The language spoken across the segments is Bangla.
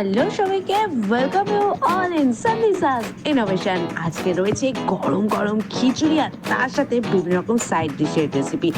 হ্যালো সবাইকে ওয়েলকাম ইউ অল ইন সানভিসাস ইনোভেশন আজকে রয়েছে গরম গরম খিচুড়ি আর তার সাথে বিভিন্ন রকম সাইড ডিশের রেসিপি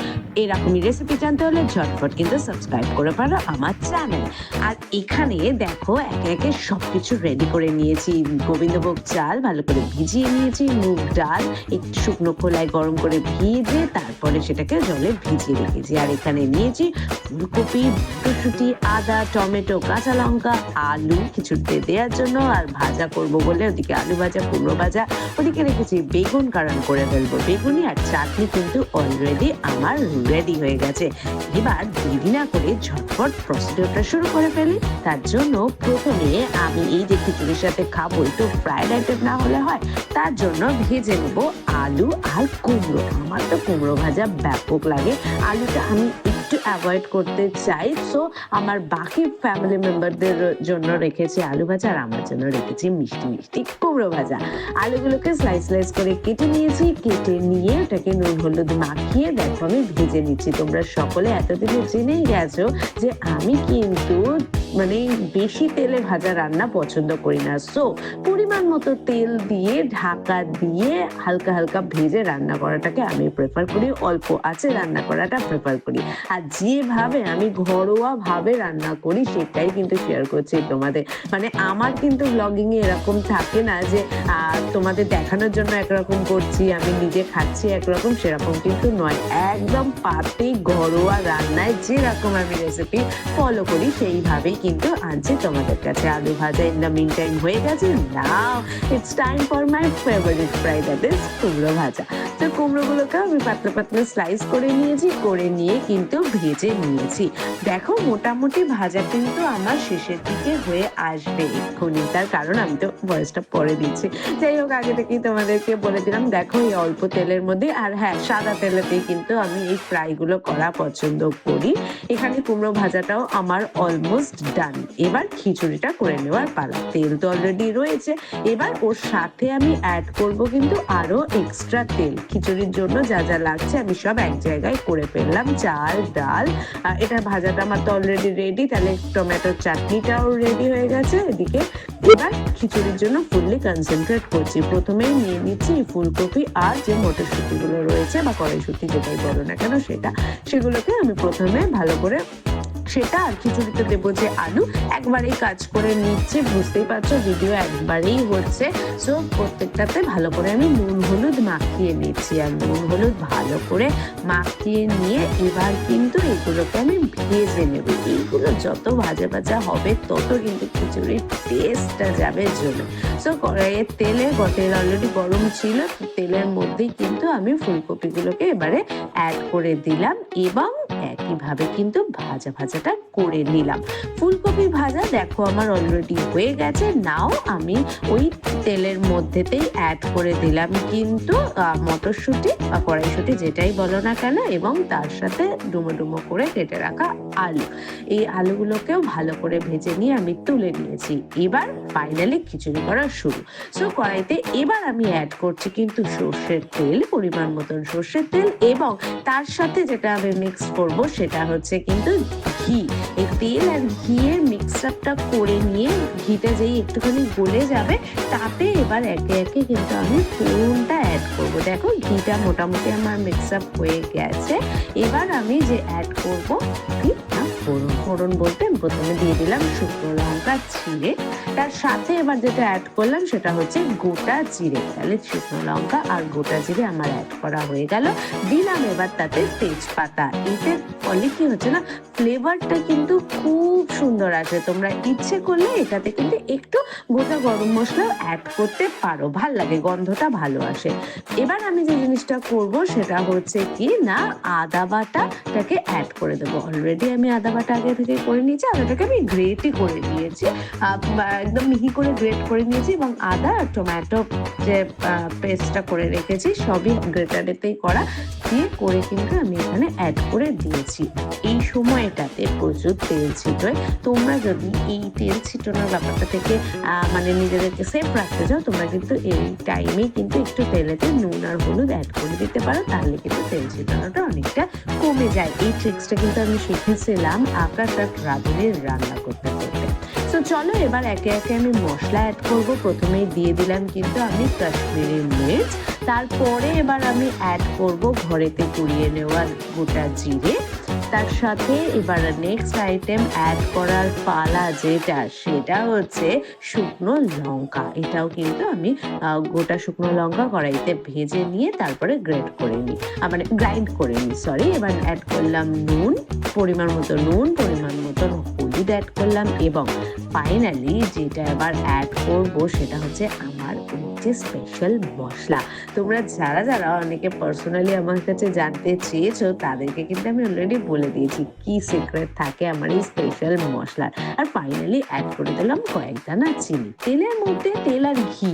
এরকমই রেসিপি জানতে হলে ঝটফট কিন্তু সাবস্ক্রাইব করে পারো আমার চ্যানেল আর এখানে দেখো, একে একে সব কিছু রেডি করে নিয়েছি। গোবিন্দভোগ চাল ভালো করে ভিজিয়ে নিয়েছি, মুগ ডাল, একটু শুকনো খোলায় গরম করে ভিজে তারপরে সেটাকে জলে ভিজিয়ে রেখেছি। আর এখানে নিয়েছি ফুলকপি, মটরশুঁটি, আদা, টমেটো, কাঁচা লঙ্কা, আলু খিচুড়িতে দেওয়ার জন্য আর ভাজা করব বলে ওদিকে আলু ভাজা, কুমড়ো ভাজা, ওদিকে রেখেছি বেগুন কারণ করে ফেলব। বেগুনি আর চাটনি কিন্তু অলরেডি আমার রেডি হয়ে গেছে। এবার দেরি না করে ঝটপট প্রসিডিওরটা শুরু করে ফেলি। তার জন্য প্রথমে আমি এই যে খিচুড়ির সাথে খাব, একটু ফ্রাইড আইটেম না হলে হয়, তার জন্য ভেজে নেব আলু আর কুমড়ো। আমার তো কুমড়ো ভাজা ব্যাপক লাগে। আলুটা আমি একটু অ্যাভয়েড করতে চাই। সো আমার বাকি ফ্যামিলি মেম্বারদের জন্য রেখেছি আলু ভাজা আর আমার জন্য রেখেছি মিষ্টি মিষ্টি কুমড়ো ভাজা। আলুগুলোকে স্লাইস স্লাইস করে কেটে নিয়েছি, কেটে নিয়ে ওটাকে নুন, হলুদ মাখিয়ে দেখো আমি ভেজে নিচ্ছি। তোমরা সকলে এতদিনে জেনেই গেছো যে আমি কিন্তু মানে বেশি তেলে ভাজা রান্না পছন্দ করি না। সো পরিমাণ মতো তেল দিয়ে, ঢাকা দিয়ে হালকা হালকা ভেজে রান্না করাটাকে আমি প্রেফার করি। অল্প আছে রান্না করাটা প্রেফার করি। আর যেভাবে আমি ঘরোয়া ভাবে রান্না করি, সেটাই কিন্তু শেয়ার করছি তোমাদের। মানে আমার কিন্তু ব্লগিং এ এরকম থাকে না যে তোমাদের দেখানোর জন্য একরকম করছি, আমি নিজে খাচ্ছি একরকম, সেরকম কিন্তু নয়। একদম পাতে ঘরোয়া রান্নায় যেরকম আমি রেসিপি ফলো করি, সেইভাবেই কিন্তু আনছি তোমাদের কাছে আলু ভাজা ইন দ্য মিন টাইম হয়ে গেছে। Now it's time for my favourite fry that is কুমড়ো ভাজা। তো কুমড়োগুলোকে আমি পাতলা পাতলা স্লাইস করে নিয়েছি, করে নিয়ে কিন্তু ভেজে নিয়েছি। দেখো মোটামুটি ভাজা কিন্তু আমার শেষের দিকে হয়ে আসবে এক্ষুনি। তার কারণ আমি তো ভয়েসটা পরে দিচ্ছি। যাই হোক, আগে থেকেই তোমাদেরকে বলে দিলাম, দেখো এই অল্প তেলের মধ্যে আর হ্যাঁ সাদা তেলেতেই কিন্তু আমি এই ফ্রাইগুলো করা পছন্দ করি। এখানে কুমড়ো ভাজাটাও আমার অলমোস্ট ডান এবার খিচুড়িটা করে নেওয়ার পালা। তেল তো অলরেডি রয়েছে। এবার ওর সাথে আমি অ্যাড করব কিন্তু আরও এক্সট্রা তেল। খিচুড়ির জন্য যা যা লাগছে আমি সব এক জায়গায় করে ফেললাম। চাল ডাল এটা ভাজাটা আমার তো অলরেডি রেডি তাহলে টমেটোর চাটনিটাও রেডি হয়ে গেছে এদিকে। এবার খিচুড়ির জন্য ফুললি কনসেন্ট্রেট করছি। প্রথমেই নিয়ে নিচ্ছি ফুলকপি আর যে মটরশুঁটিগুলো রয়েছে বা কড়াইশুঁটি যেটাই বলো না কেন সেটা। সেগুলোকে আমি প্রথমে ভালো করে সেটা আর খিচুড়িতে দেবো যে আলু একবারেই কাজ করে নিচ্ছে, বুঝতেই পারছ ভিডিও একবারেই হচ্ছে। সো প্রত্যেকটাতে ভালো করে আমি নুন হলুদ মাখিয়ে নিচ্ছি আর নুন হলুদ ভালো করে মাখিয়ে নিয়ে এবার কিন্তু এগুলোকে আমি ভেজে নেব। এইগুলো যত ভাজা ভাজা হবে, তত কিন্তু খিচুড়ির টেস্টটা যাবে জমে সো কড়াইয়ের তেলে তেল অলরেডি গরম ছিল, তেলের মধ্যেই কিন্তু আমি ফুলকপিগুলোকে এবারে অ্যাড করে দিলাম এবং একইভাবে কিন্তু ভাজা ভাজা ভাজাটা করে নিলাম। ফুলকপি ভাজা দেখো আমার অলরেডি হয়ে গেছে। নাও আমি ওই তেলের মধ্যেতেই অ্যাড করে দিলাম। কিন্তু মটরশুঁটি বা কড়াইশুঁটি যেটাই বলো না কেন এবং তার সাথে ডুমো ডুমো করে কেটে রাখা আলু। এই আলুগুলোকেও ভালো করে ভেজে নিয়ে আমি তুলে নিয়েছি। এবার ফাইনালি খিচুড়ি করা শুরু। সো কড়াইতে এবার আমি অ্যাড করছি কিন্তু সর্ষের তেল, পরিমাণ মতন সর্ষের তেল এবং তার সাথে যেটা আমি মিক্স করব সেটা হচ্ছে কিন্তু ঘি। এই তেল আর ঘিয়ের মিক্স আপটা করে নিয়ে ঘিটা যেই একটুখানি গলে যাবে, তাতে এবার একে একে কিন্তু আমি ফোনটা অ্যাড করব। দেখো, ঘিটা মোটামুটি আমার মিক্স আপ হয়ে গেছে। এবার আমি যে অ্যাড করব কি না ফোড়ন ফোড়ন বলতে প্রথমে দিয়ে দিলাম শুকনো লঙ্কা ছিঁড়ে তার সাথে এবার যেটা অ্যাড করলাম সেটা হচ্ছে গোটা জিরে। তাহলে শুকনো লঙ্কা আর গোটা জিরে আমার অ্যাড করা হয়ে গেল। দিলাম এবার তাতে তেজপাতা। এতে ফলে কি হচ্ছে না ফ্লেভারটা কিন্তু খুব সুন্দর আছে তোমরা ইচ্ছে করলে এটাতে কিন্তু একটু গোটা গরম মশলা অ্যাড করতে পারো। ভালো লাগে, গন্ধটা ভালো আসে। এবার আমি যে জিনিসটা করব সেটা হচ্ছে কি, না, আদা বাটাটাকে অ্যাড করে দেবো। অলরেডি আমি আদা বাটা আগে থেকে করে নিয়েছি, আদাটাকে আমি গ্রেটই করে নিয়েছি। একদম মিহি করে গ্রেট করে নিয়েছি এবং আদা আর টমেটো যে পেস্টটা করে রেখেছি, সবই গ্রেটারেতেই করা। দিয়ে করে কিন্তু আমি এখানে অ্যাড করে দিয়েছি। এই সময়টাতে প্রচুর তেল ছিটোয় তোমরা যদি এই তেল ছিটানোর ব্যাপারটা থেকে মানে নিজেদেরকে সেফ রাখতে চাও, তোমরা কিন্তু এই টাইমেই কিন্তু একটু তেলেতে নুন আর হলুদ অ্যাড করে দিতে পারো, তাহলে কিন্তু তেল ছিটানোটা অনেকটা কমে যায়। এই ট্রিক্সটা কিন্তু আমি শিখেছিলাম। আকাশ তাক রাঁধুনির রান্না করতে করতে। তো চলো এবার একে একে আমি মশলা অ্যাড করব। প্রথমেই দিয়ে দিলাম কিন্তু আমি কাশ্মীরি মির্চ। তারপরে এবার আমি অ্যাড করব ঘরেতে কুড়িয়ে নেওয়া গোটা জিরে। তার সাথে এবার নেক্সট আইটেম অ্যাড করার পালা যেটা, সেটা হচ্ছে শুকনো লঙ্কা। এটাও কিন্তু আমি গোটা শুকনো লঙ্কা কড়াইতে ভেজে নিয়ে তারপরে গ্রেড করে নিই মানে গ্রাইন্ড করে নিই সরি এবার অ্যাড করলাম নুন, পরিমাণ মতো নুন, পরিমাণ মতো হলুদ অ্যাড করলাম এবং ফাইনালি যেটা এবার অ্যাড করব সেটা হচ্ছে আমার যে স্পেশাল মশলা। তোমরা যারা যারা অনেকে পার্সোনালি আমার কাছে জানতে চেয়েছো, তাদেরকে কিন্তু আমি অলরেডি বলে দিয়েছি, কি সিক্রেট থাকে আমার এই স্পেশাল মশলার আর ফাইনালি অ্যাড করে দিলাম কয়েক দানা চিনি। তেলের মধ্যে তেল আর ঘি,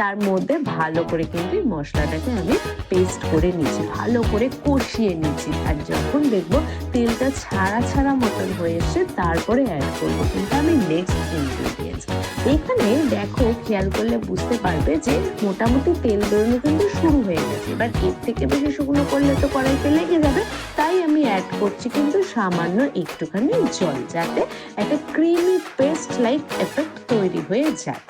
তার মধ্যে ভালো করে কিন্তু মশলাটাকে আমি পেস্ট করে নিয়েছি, ভালো করে কষিয়ে নিয়েছি। আর যখন দেখব তেলটা ছাড়া ছাড়া মতন হয়ে এসে তারপরে অ্যাড করব কিন্তু আমি নেক্সট ইনগ্রিডিয়েন্টস এখানে দেখো খেয়াল করলে বুঝতে পারবে যে মোটামুটি তেল বেরোনো কিন্তু শুরু হয়ে গেছে। এবার এর থেকে বেশি শুকনো করলে তো কড়াইতে লেগে যাবে, তাই আমি অ্যাড করছি কিন্তু সামান্য একটুখানি জল, যাতে একটা ক্রিমি পেস্ট লাইক এফেক্ট তৈরি হয়ে যায়।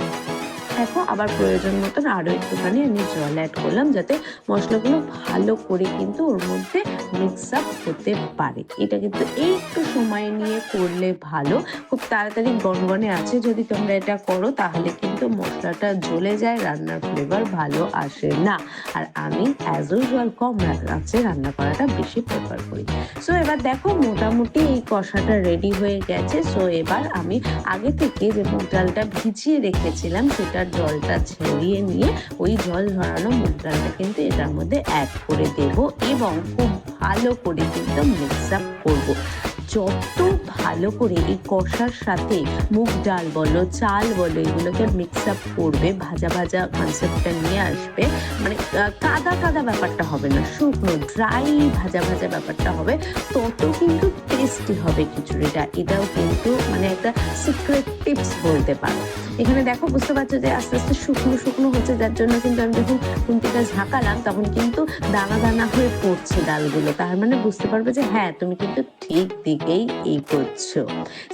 দেখো আবার প্রয়োজন মতন আরও একটুখানি আমি জল অ্যাড করলাম যাতে মশলাগুলো ভালো করে কিন্তু ওর মধ্যে মিক্স আপ হতে পারে। এটা কিন্তু একটু সময় নিয়ে করলে ভালো। খুব তাড়াতাড়ি গনগনে আছে যদি তোমরা এটা করো, তাহলে কিন্তু মশলাটা জ্বলে যায়, রান্নার ফ্লেভার ভালো আসে না। আর আমি অ্যাজ ইউজুয়াল কম আছে রান্না করাটা বেশি প্রেফার করি। সো এবার দেখো মোটামুটি এই কষাটা রেডি হয়ে গেছে। সো এবার আমি আগে থেকে যে মুগ ডালটা ভিজিয়ে রেখেছিলাম সেটার জলটা ছেড়িয়ে নিয়ে ওই জল ঝরানো মুগ ডালটা কিন্তু এটার মধ্যে অ্যাড করে দেব এবং খুব ভালো করে কিন্তু মিক্স আপ করব। যত ভালো করে এই কষার সাথে মুগ ডাল বলো, চাল বলো, এগুলোকে মিক্স আপ করবে, ভাজা ভাজা কনসেপ্টটা নিয়ে আসবে মানে কাদা কাদা ব্যাপারটা হবে না, শুকনো ড্রাই ভাজা ভাজা ব্যাপারটা হবে, তত কিন্তু টেস্টি হবে খিচুড়িটা। এটাও কিন্তু মানে একটা সিক্রেট টিপস বলতে পারো। এখানে দেখো বুঝতে পারছ যে আস্তে আস্তে শুকনো শুকনো হচ্ছে, যার জন্য কিন্তু আমি যখন খুন্তিটা ঝাঁকালাম তখন কিন্তু দানা দানা হয়ে পড়ছে ডালগুলো। তার মানে বুঝতে পারবে যে হ্যাঁ তুমি কিন্তু ঠিক দিকেই এগোচ্ছো।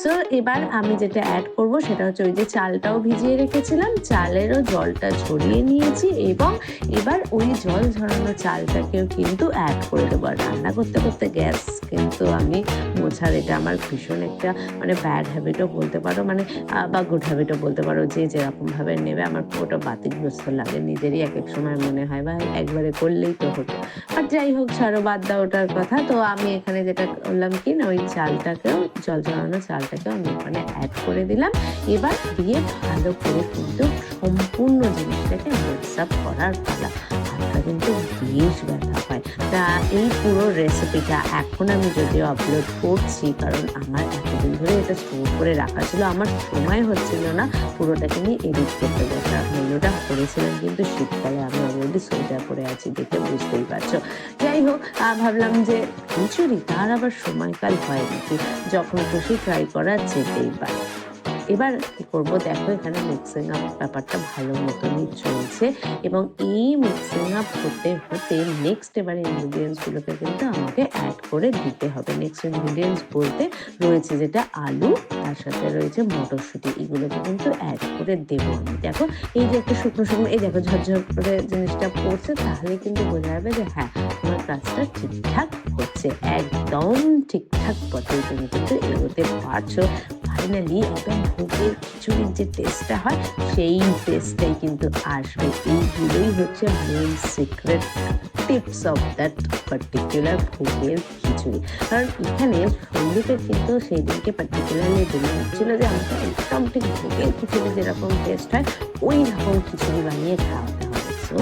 সো এবার আমি যেটা অ্যাড করব সেটা হচ্ছে ওই যে চালটাও ভিজিয়ে রেখেছিলাম, চালেরও জলটা ঝরিয়ে নিয়েছি এবং এবার ওই জল ঝরানো চালটাকেও কিন্তু অ্যাড করে দেবো। রান্না করতে করতে গ্যাস কিন্তু আমি মোছার এটা আমার ভীষণ একটা মানে ব্যাড হ্যাবিটও বলতে পারো মানে বা গুড হ্যাবিটও বলতে পারো যে যেরকমভাবে নেবে আমার পুরোটা বাতিগ্রস্ত লাগে। নিজেরই এক এক সময় মনে হয় বা একবারে করলেই তো হতো। আর যাই হোক, ছাড়ো, বাদ দাও ওটার কথা। তো আমি এখানে যেটা করলাম কি না, ওই চালটাকেও, জল ঝরানো চালটাকেও আমি ওখানে অ্যাড করে দিলাম। এবার দিয়ে ভালো করে কিন্তু সম্পূর্ণ জিনিসটাকে মিক্স আপ করার পালা। কিন্তু বেশ ব্যথা হয়। তা এই পুরো রেসিপিটা এখন আমি যদিও আপলোড করছি, কারণ আমার এতদিন ধরে এটা স্টোর করে রাখা ছিল, আমার সময় হচ্ছিল না পুরোটাকে নিয়ে এডিট করতে। বসা মেনুটা করেছিলাম, কিন্তু শীতকালে আমি অলরেডি সোয়েটার পরে আছি দেখে বুঝতেই পারছ। যাই হোক ভাবলাম যে খিচুড়ি, তার আবার সময়কাল হয় নাকি যখন খুশি ট্রাই করা যেতেই পারে। এবার কি করব? দেখো, এখানে মিক্সিং আপ ব্যাপারটা ভালো মতনই চলছে এবং এই মিক্সিং আপ হতে হতে নেক্সট এবার ইনগ্রিডিয়েন্টস গুলোকে কিন্তু আমাকে অ্যাড করে দিতে হবে। নেক্সট ইনগ্রিডিয়েন্টস বলতে রয়েছে যেটা আলু, তার সাথে রয়েছে মটরশুঁটি, এগুলোকে কিন্তু অ্যাড করে দেবো আমি। দেখো, এই যে একটা শুকনো শুকনো, এই দেখো ঝরঝর করে জিনিসটা পড়ছে, তাহলে কিন্তু বোঝা যাবে যে হ্যাঁ তোমার কাজটা ঠিকঠাক হচ্ছে, একদম ঠিকঠাক পথে তুমি কিন্তু এগোতে পারছ। ফাইনালি একদম ভোগের খিচুড়ির যে টেস্টটা হয়, সেই টেস্টটাই কিন্তু আসবে। এইগুলোই হচ্ছে main secret tips of that particular ভোগের খিচুড়ি। কারণ এখানে সন্দীপের কিন্তু সেই দিনকে পার্টিকুলারলি ডিমান্ড ছিল যে আমাকে একদম ঠিক ভোগের খিচুড়ি যেরকম টেস্ট হয়, ওই রকম খিচুড়ি বানিয়ে খাওয়াতে হবে। সো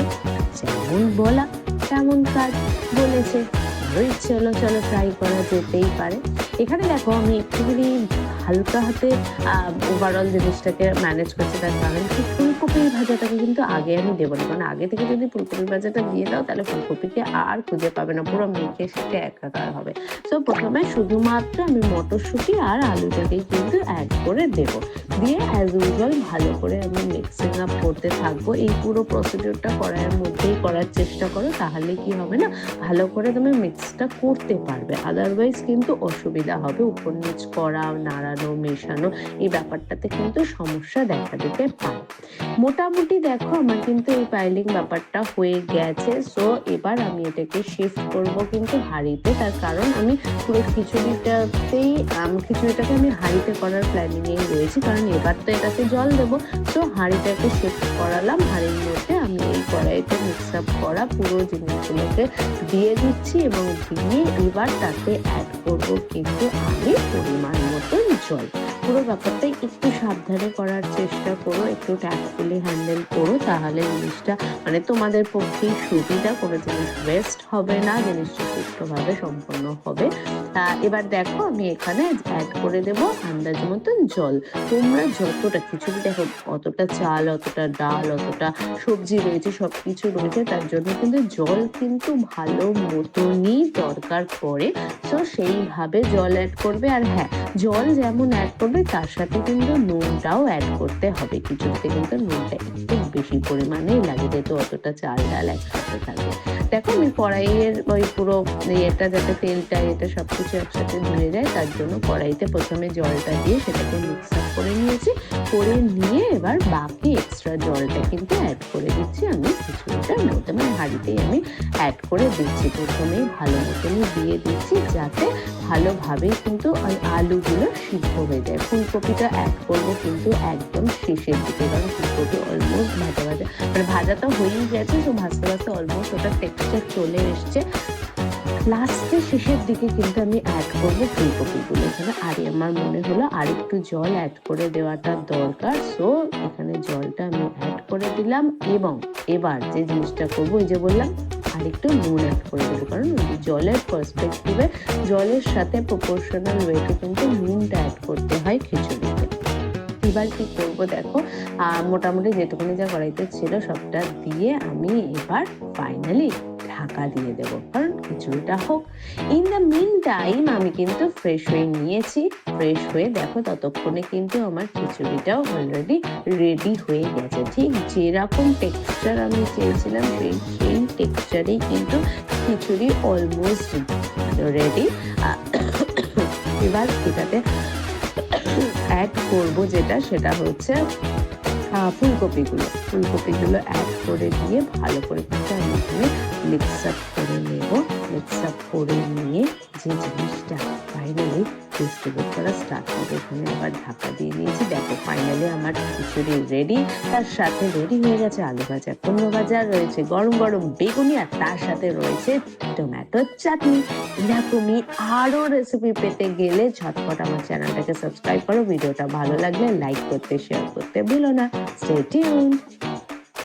যেমন বলা, তেমন কাজ বলেছে। ইচ্ছে চলো ট্রাই করা যেতেই পারে। এখানে দেখো আমি একটুখানি হালকা হাতে ওভারঅল জিনিসটাকে ম্যানেজ করছে তার কারণ ফুলকপির ভাজাটাকে কিন্তু আগে আমি দেবো না। কারণ আগে থেকে যদি ফুলকপির ভাজাটা দিয়ে দাও, তাহলে ফুলকপিকে আর খুঁজে পাবে না। পুরো মেখে সেটা একাকার হবে। সো প্রথমে শুধুমাত্র আমি মটরশুঁটি আর আলুটাকেই কিন্তু অ্যাড করে দেব। দিয়ে অ্যাজ ইউজুয়াল ভালো করে আমি মিক্সিং আপ করতে থাকব। এই পুরো প্রসিডিওরটা কড়াইয়ের মধ্যেই করার চেষ্টা করো, তাহলে কি হবে না? ভালো করে তুমি মিক্সটা করতে পারবে। আদারওয়াইজ কিন্তু অসুবিধা হবে। উপর নিচ করা, নাড়ানো, মেশানো, এই ব্যাপারটাতে কিন্তু সমস্যা দেখা দিতে পারে। মোটামুটি দেখো আমার কিন্তু এই পাইলিং ব্যাপারটা হয়ে গেছে। সো এবার আমি এটাকে শিফট করব কিন্তু হাঁড়িতে। তার কারণ আমি পুরো খিচুড়িটাতেই খিচুড়িটাকে আমি হাঁড়িতে করার প্ল্যানিং এই রয়েছি। কারণ এবার তো এটাতে জল দেবো। সো হাঁড়িটাকে শিফট করালাম। হাঁড়ির মধ্যে আমি এই কড়াইতে মিক্স আপ করা পুরো জিনিসগুলোকে দিয়ে দিচ্ছি এবং দিয়ে এবার তাতে অ্যাড করব কিন্তু আমি পরিমাণ মতন জল। পুরো ব্যাপারটাই একটু সাবধানে করার চেষ্টা করো একটু ট্যাক্টফুলি হ্যান্ডেল করো তাহলে জিনিসটা মানে তোমাদের পক্ষেই সুবিধা কোনো জিনিস ওয়েস্ট হবে না জিনিসটা সুষ্ঠুভাবে সম্পন্ন হবে। আহ, এবার দেখো আমি এখানে অ্যাড করে দেবো আন্দাজ মতন জল। তোমরা যতটা খিচুড়ি দেখো অতটা চাল অতটা ডাল অতটা সবজি রয়েছে সব কিছু রয়েছে তার জন্য কিন্তু জল কিন্তু ভালো মতনই দরকার পড়ে। তো সেইভাবে জল অ্যাড করবে। আর হ্যাঁ জল যেমন অ্যাড করবে তার সাথে কিন্তু নুনটাও অ্যাড করতে হবে। কিছুতে কিন্তু নুনটা একটু বেশি পরিমাণে লাগে যেহেতু অতটা চাল ডাল একসাথে থাকে দেখো আমি কড়াইয়ের ওই পুরো ইয়েটা যাতে তেলটা এটা সবকিছু একসাথে ধুয়ে যায়, তার জন্য কড়াইতে প্রথমে জলটা দিয়ে সেটাকে মিক্স আপ করে নিয়েছি। করে নিয়ে এবার বাকি এক্সট্রা জলটা কিন্তু অ্যাড করে দিচ্ছি আমি খিচুড়িটার মধ্যে মানে হাঁড়িতেই আমি অ্যাড করে দিচ্ছি। প্রথমেই ভালো মতনই দিয়ে দিচ্ছি যাতে ভালোভাবেই কিন্তু ওই আলুগুলো সিদ্ধ হয়ে যায়। ফুলকপিটা অ্যাড করব কিন্তু একদম শেষের দিকে, কারণ ফুলকপি অলমোস্ট ভাজা ভাজা। মানে ভাজা তো হয়েই গেছে, তো ভাজতে ভাজতে অলমোস্ট ওটা টেক্সচার চলে এসছে। লাস্টে শেষের দিকে কিন্তু আমি অ্যাড করব ফুলকপিগুলো। এখানে আর, আমার মনে হলো আর একটু জল অ্যাড করে দেওয়াটা দরকার। সো এখানে জলটা আমি অ্যাড করে দিলাম এবং এবার যে জিনিসটা করব, ওই যে বললাম আর একটু নুন অ্যাড করে দেবো কারণ জলের পার্সপেক্টিভে জলের সাথে প্রপোর্শনাল ওয়েটে কিন্তু নুনটা অ্যাড করতে হয় খিচুড়িতে। এবার কি করব দেখো মোটামুটি যেটুকুনি যা কড়াইতে ছিল সবটা দিয়ে আমি এবার ফাইনালি ঢাকা দিয়ে দেবো। কারণ খিচুড়িটা হোক। ইন দ্য মিন টাইম আমি কিন্তু ফ্রেশ হয়ে নিয়েছি। ফ্রেশ হয়ে দেখো ততক্ষণে কিন্তু আমার খিচুড়িটাও অলরেডি রেডি হয়ে গেছে। ঠিক যেরকম টেক্সচার আমি চেয়েছিলাম, সেই টেক্সচারেই কিন্তু খিচুড়ি অলমোস্ট রেডি এবার এটাতে অ্যাড করব যেটা, সেটা হচ্ছে ফুলকপিগুলো। ফুলকপিগুলো অ্যাড করে দিয়ে ভালো করে মিক্স আপ করে নেব। মিক্স আপ করে নিয়ে যে জিনিসটা ফাইনালি ডিস্ট্রিবিউট করা স্টার্ট হবে এখানে আবার ঢাকা দিয়ে নিয়েছি দেখো ফাইনালি আমার খিচুড়ি রেডি তার সাথে রেডি হয়ে গেছে আলু ভাজা, কুমড়ো ভাজা, রয়েছে গরম গরম বেগুনি, আর তার সাথে রয়েছে টমেটো চাটনি। এরকমই আরও রেসিপি পেতে গেলে ঝটপট আমার চ্যানেলটাকে সাবস্ক্রাইব করো। ভিডিওটা ভালো লাগলে লাইক করতে শেয়ার করতে ভুলো না। Stay tuned